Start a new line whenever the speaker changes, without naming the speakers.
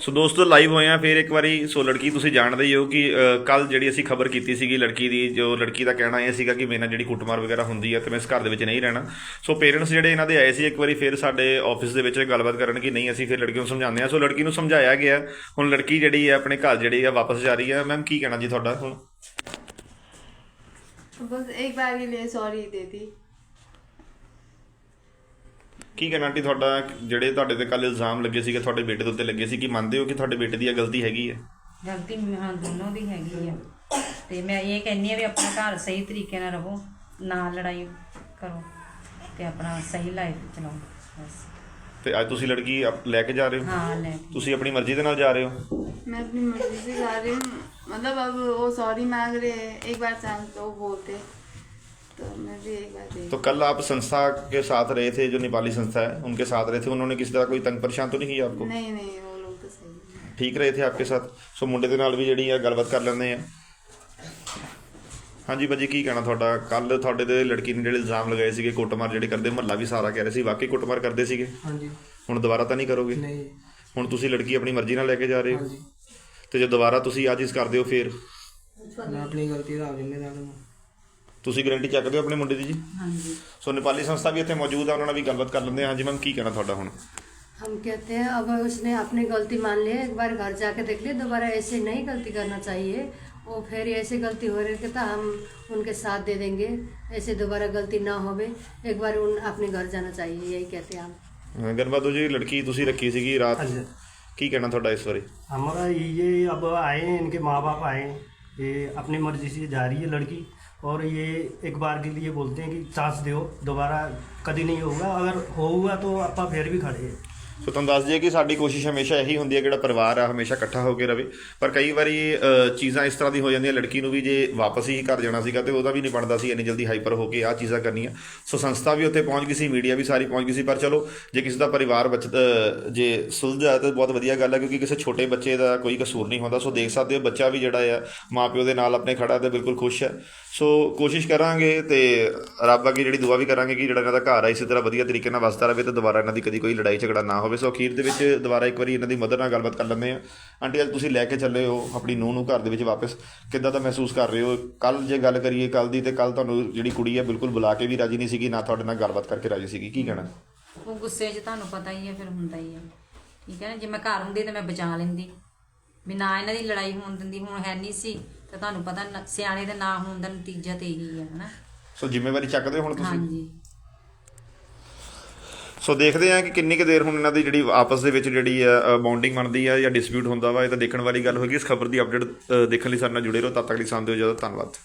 ਸੋ ਦੋਸਤੋ ਲਾਈਵ ਹੋਏ ਆ ਫਿਰ ਇੱਕ ਵਾਰੀ ਸੋ ਲੜਕੀ ਤੁਸੀਂ ਜਾਣਦੇ ਹੀ ਹੋ ਕਿ ਕੱਲ ਜਿਹੜੀ ਅਸੀਂ ਖਬਰ ਕੀਤੀ ਸੀਗੀ ਲੜਕੀ ਦੀ ਜੋ ਲੜਕੀ ਦਾ ਕਹਿਣਾ ਇਹ ਸੀਗਾ ਕਿ ਮੇਰੇ ਨਾਲ ਜਿਹੜੀ ਕੁੱਟਮਾਰ ਵਗੈਰਾ ਹੁੰਦੀ ਹੈ ਤੇ ਮੈਂ ਇਸ ਘਰ ਦੇ ਵਿੱਚ ਨਹੀਂ ਰਹਿਣਾ ਸੋ ਪੇਰੈਂਟਸ ਜਿਹੜੇ ਇਹਨਾਂ ਦੇ ਆਏ ਸੀ ਇੱਕ ਵਾਰੀ ਫਿਰ ਸਾਡੇ ਆਫਿਸ ਦੇ ਵਿੱਚ ਗੱਲਬਾਤ ਕਰਨ ਕਿ ਨਹੀਂ ਅਸੀਂ ਫਿਰ ਲੜਕੀ ਨੂੰ ਸਮਝਾਉਂਦੇ ਆ ਸੋ ਲੜਕੀ ਨੂੰ ਸਮਝਾਇਆ ਗਿਆ ਹੁਣ ਲੜਕੀ ਜਿਹੜੀ ਹੈ ਆਪਣੇ ਘਰ ਜਿਹੜੀ ਆ ਵਾਪਸ ਜਾ ਰਹੀ ਹੈ ਮੈਮ ਕੀ ਕਹਿਣਾ ਜੀ ਤੁਹਾਡਾ ਹੁਣ
बस एक बार के लिए सॉरी दे दी
ਕੀ ਕਹਿਣਾ ਆਂਟੀ ਤੁਹਾਡਾ ਜਿਹੜੇ ਤੁਹਾਡੇ ਤੇ ਕੱਲ ਇਲਜ਼ਾਮ ਲੱਗੇ ਸੀਗੇ ਤੁਹਾਡੇ ਬੇਟੇ ਦੇ ਉੱਤੇ ਲੱਗੇ ਸੀ ਕਿ ਮੰਨਦੇ ਹੋ ਕਿ ਤੁਹਾਡੇ ਬੇਟੇ ਦੀ ਇਹ ਗਲਤੀ ਹੈਗੀ ਹੈ
ਗਲਤੀ ਹਾਂ ਦੋਨੋਂ ਦੀ ਹੈਗੀ ਆ ਤੇ ਮੈਂ ਇਹ ਕਹਿੰਨੀ ਆ ਵੀ ਆਪਣਾ ਘਰ ਸਹੀ ਤਰੀਕੇ ਨਾਲ ਰਹੋ ਨਾ ਲੜਾਈ ਕਰੋ ਤੇ ਆਪਣਾ ਸਹੀ ਲਾਈਫ ਚਲਾਓ ਬਸ
ਤੇ ਅੱਜ ਤੁਸੀਂ ਲੜਕੀ ਆਪ- ਲੈ ਕੇ ਜਾ ਰਹੇ ਹੋ
ਹਾਂ ਲੈ
ਤੁਸੀਂ ਆਪਣੀ ਮਰਜ਼ੀ ਦੇ ਨਾਲ ਜਾ ਰਹੇ ਹੋ
मैं अपनी मर्जी से जा रही हूँ मतलब अब वो सॉरी मांग रहे हैं एक बार चांस तो वो बोलते तो मैं भी एक बार दे
तो कल आप संस्था के साथ रहे थे जो नेपाली संस्था है उनके साथ रहे थे उन्होंने किसी तरह कोई तंग परेशान तो नहीं किया आपको
नहीं नहीं वो लोग तो सही है
ਠੀਕ ਰਹੇ ਥੇ ਆਪਕੇ ਸਾਥ ਸੋ ਮੁੰਡੇ ਦੇ ਨਾਲ ਵੀ ਜਿਹੜੀ ਆ ਗੱਲਬਾਤ ਕਰ ਲੈਂਦੇ ਆ ਹਾਂਜੀ ਬਾਜੀ ਕੀ ਕਹਿਣਾ ਤੁਹਾਡਾ ਕੱਲ ਤੁਹਾਡੇ ਦੇ ਲੜਕੀ ਨੇ ਜਿਹੜੇ ਇਲਜ਼ਾਮ ਲਗਾਏ ਸੀਗੇ ਕੁੱਟਮਾਰ ਜਿਹੜੇ ਕਰਦੇ ਮਹੱਲਾ ਵੀ ਸਾਰਾ ਕਹਿ ਰਹੇ ਸੀ ਵਾਕਈ ਕੁੱਟਮਾਰ ਕਰਦੇ ਸੀਗੇ
ਹਾਂਜੀ
ਹੁਣ ਦੁਬਾਰਾ ਤਾਂ ਨਹੀਂ ਕਰੋਗੇ
ਨਹੀਂ
ਹੁਣ ਤੁਸੀਂ ਲੜਕੀ ਆਪਣੀ ਮਰਜ਼ੀ ਨਾਲ ਲੈ ਕੇ ਜਾ ਰਹੇ ਹੋ
ਹਾਂਜੀ
ਤੇ ਜੇ ਦੁਬਾਰਾ ਤੁਸੀਂ ਆ ਚੀਜ਼ ਕਰਦੇ ਹੋ ਫਿਰ
ਮੈਂ ਆਪਣੀ ਗਲਤੀ ਦਾ ਜ਼ਿੰਮੇਦਾਰ ਹਾਂ
ਤੁਸੀਂ ਗਾਰੰਟੀ ਚੱਕਦੇ ਹੋ ਆਪਣੇ ਮੁੰਡੇ ਦੀ ਜੀ
ਹਾਂਜੀ
ਸੋ ਨੇਪਾਲੀ ਸੰਸਥਾ ਵੀ ਇੱਥੇ ਮੌਜੂਦ ਆ ਉਹਨਾਂ ਨਾਲ ਵੀ ਗੱਲਬਾਤ ਕਰ ਲੈਂਦੇ ਹਾਂ ਹਾਂਜੀ ਮੈਮ ਕੀ ਕਹਿਣਾ ਤੁਹਾਡਾ ਹੁਣ
हम कहते हैं अब उसने अपनी गलती मान ली है, एक बार घर जाके देख ले दोबारा ऐसे नहीं गलती करना चाहिए वो फिर ऐसे गलती हो रही है तो हम उनके साथ दे देंगे ऐसे दोबारा गलती ना होवे एक बार उन अपने घर जाना चाहिए यही कहते हैं हम
ਗਨਬਾਦੋ ਜੀ ਲੜਕੀ ਤੁਸੀਂ ਰੱਖੀ ਸੀਗੀ ਰਾਤ
ਹਾਂਜੀ।
ਕੀ ਕਹਿਣਾ ਤੁਹਾਡਾ ਇਸ ਬਾਰੇ
हमारा ये अब आए हैं इनके माँ बाप आए हैं ये अपनी मर्जी से जा रही है लड़की और ये एक बार के लिए बोलते हैं कि चांस दो दोबारा कभी नहीं होगा अगर होगा तो आप फिर भी खड़े हैं
ਸੋ ਤੁਹਾਨੂੰ ਦੱਸ ਦਈਏ ਕਿ ਸਾਡੀ ਕੋਸ਼ਿਸ਼ ਹਮੇਸ਼ਾ ਇਹੀ ਹੁੰਦੀ ਹੈ ਜਿਹੜਾ ਪਰਿਵਾਰ ਆ, ਹਮੇਸ਼ਾ ਇਕੱਠਾ ਹੋ ਕੇ ਰਵੇ। ਪਰ ਕਈ ਵਾਰੀ ਚੀਜ਼ਾਂ ਇਸ ਤਰ੍ਹਾਂ ਦੀ ਹੋ ਜਾਂਦੀਆਂ, ਲੜਕੀ ਨੂੰ ਵੀ ਜੇ ਵਾਪਸ ਹੀ ਘਰ ਜਾਣਾ ਸੀਗਾ ਤੇ ਉਹਦਾ ਵੀ ਨਹੀਂ ਬਣਦਾ ਸੀ ਇੰਨੀ ਜਲਦੀ ਹਾਈਪਰ ਹੋ ਕੇ ਆ ਚੀਜ਼ਾਂ ਕਰਨੀਆਂ। ਸੋ ਸੰਸਥਾ ਵੀ ਉੱਥੇ ਪਹੁੰਚ ਗਈ ਸੀ ਮੀਡੀਆ ਵੀ ਸਾਰੀ ਪਹੁੰਚ ਗਈ ਸੀ, ਪਰ ਚਲੋ, ਜੇ ਕਿਸੇ ਦਾ ਪਰਿਵਾਰ ਬਚ ਜੇ ਸੁਲਝਾ ਤਾਂ ਬਹੁਤ ਵਧੀਆ ਗੱਲ ਹੈ, ਕਿਉਂਕਿ ਕਿਸੇ ਛੋਟੇ ਬੱਚੇ ਦਾ ਕੋਈ ਕਸੂਰ ਨਹੀਂ ਹੁੰਦਾ। ਸੋ ਦੇਖ ਸਕਦੇ ਹੋ, ਬੱਚਾ ਵੀ ਜਿਹੜਾ ਆ, ਮਾਪਿਓ ਦੇ ਨਾਲ ਆਪਣੇ ਖੜਾ ਤੇ ਬਿਲਕੁਲ ਖੁਸ਼ ਹੈ। ਸੋ ਕੋਸ਼ਿਸ਼ ਕਰਾਂਗੇ ਤੇ ਰੱਬ ਅੱਗੇ ਜਿਹੜੀ ਦੁਆ ਵੀ ਕਰਾਂਗੇ ਕਿ ਜਿਹੜਾ ਇਹਨਾਂ ਦਾ ਘਰ ਆ, ਇਸੇ ਤਰ੍ਹਾਂ ਵਧੀਆ ਤਰੀਕੇ ਨਾਲ ਵਸਦਾ ਰਹੇ ਤੇ ਦੁਬਾਰਾ ਇਹਨਾਂ ਦੀ ਕਦੀ ਕੋਈ ਲੜਾਈ ਝਗੜਾ ਨਾ ਹੋਵੇ ਸੋ ਅਖੀਰ ਦੇ ਵਿੱਚ ਦੁਬਾਰਾ ਇੱਕ ਵਾਰੀ ਇਹਨਾਂ ਦੀ ਮਦਰ ਨਾਲ ਗੱਲਬਾਤ ਕਰ ਲੈਂਦੇ ਆ ਆਂਟੀ ਅੱਜ ਤੁਸੀਂ ਲੈ ਕੇ ਚੱਲੇ ਹੋ ਆਪਣੀ ਨੂੰਹ ਨੂੰ ਘਰ ਦੇ ਵਿੱਚ ਵਾਪਸ। ਕਿੱਦਾਂ ਦਾ ਮਹਿਸੂਸ ਕਰ ਰਹੇ ਹੋ? ਕੱਲ ਜੇ ਗੱਲ ਕਰੀਏ ਕੱਲ ਦੀ ਤੇ ਕੱਲ ਤੁਹਾਨੂੰ ਜਿਹੜੀ ਕੁੜੀ ਹੈ ਬਿਲਕੁਲ ਬੁਲਾ ਕੇ ਵੀ ਰਾਜੀ ਨਹੀਂ ਸੀਗੀ ਨਾ ਤੁਹਾਡੇ ਨਾਲ ਗੱਲਬਾਤ ਕਰਕੇ ਰਾਜੀ ਸੀਗੀ। ਕੀ ਕਹਿਣਾ?
ਉਹ ਗੁੱਸੇ 'ਚ ਤੁਹਾਨੂੰ ਪਤਾ ਹੀ ਹੈ ਫਿਰ ਹੁੰਦਾ ਹੀ ਹੈ। ਠੀਕ ਹੈ ਨਾ? ਜੇ ਮੈਂ ਘਰ ਹੁੰਦੀ ਤਾਂ ਮੈਂ ਬਚਾ ਲੈਂਦੀ। ਵੀ ਨਾ ਇਹਨਾਂ ਦੀ ਲੜਾਈ ਹੋਣ ਦਿੰਦੀ ਹੁਣ ਹੈ ਨਹੀਂ ਸੀ ਤਾਂ ਤੁਹਾਨੂੰ ਪਤਾ ਸਿਆਣੇ ਦੇ ਨਾ ਹੋਣ ਦਾ ਨਤੀਜਾ ਤੇ ਇਹੀ ਹੈ ਹਨਾ?
ਸੋ ਜ਼ਿੰਮੇਵਾਰੀ ਚੱਕਦੇ ਹੁਣ ਤੁਸੀਂ?
ਹਾਂਜੀ।
ਸੋ ਦੇਖਦੇ ਹਾਂ ਕਿ ਕਿੰਨੀ ਕੁ ਦੇਰ ਹੁਣ ਇਹਨਾਂ ਦੀ ਜਿਹੜੀ ਆਪਸ ਦੇ ਵਿੱਚ ਜਿਹੜੀ ਆ ਬੌਂਡਿੰਗ ਬਣਦੀ ਆ ਜਾਂ ਡਿਸਪਿਊਟ ਹੁੰਦਾ ਵਾ, ਇਹ ਤਾਂ ਦੇਖਣ ਵਾਲੀ ਗੱਲ ਹੋਏਗੀ। ਇਸ ਖਬਰ ਦੀ ਅਪਡੇਟ ਦੇਖਣ ਲਈ ਸਾਡੇ ਨਾਲ ਜੁੜੇ ਰਹੋ। ਤਦ ਤੱਕ ਲਈ ਸਾਨੂੰ ਦਿਓ ਜ਼ਿਆਦਾ ਧੰਨਵਾਦ।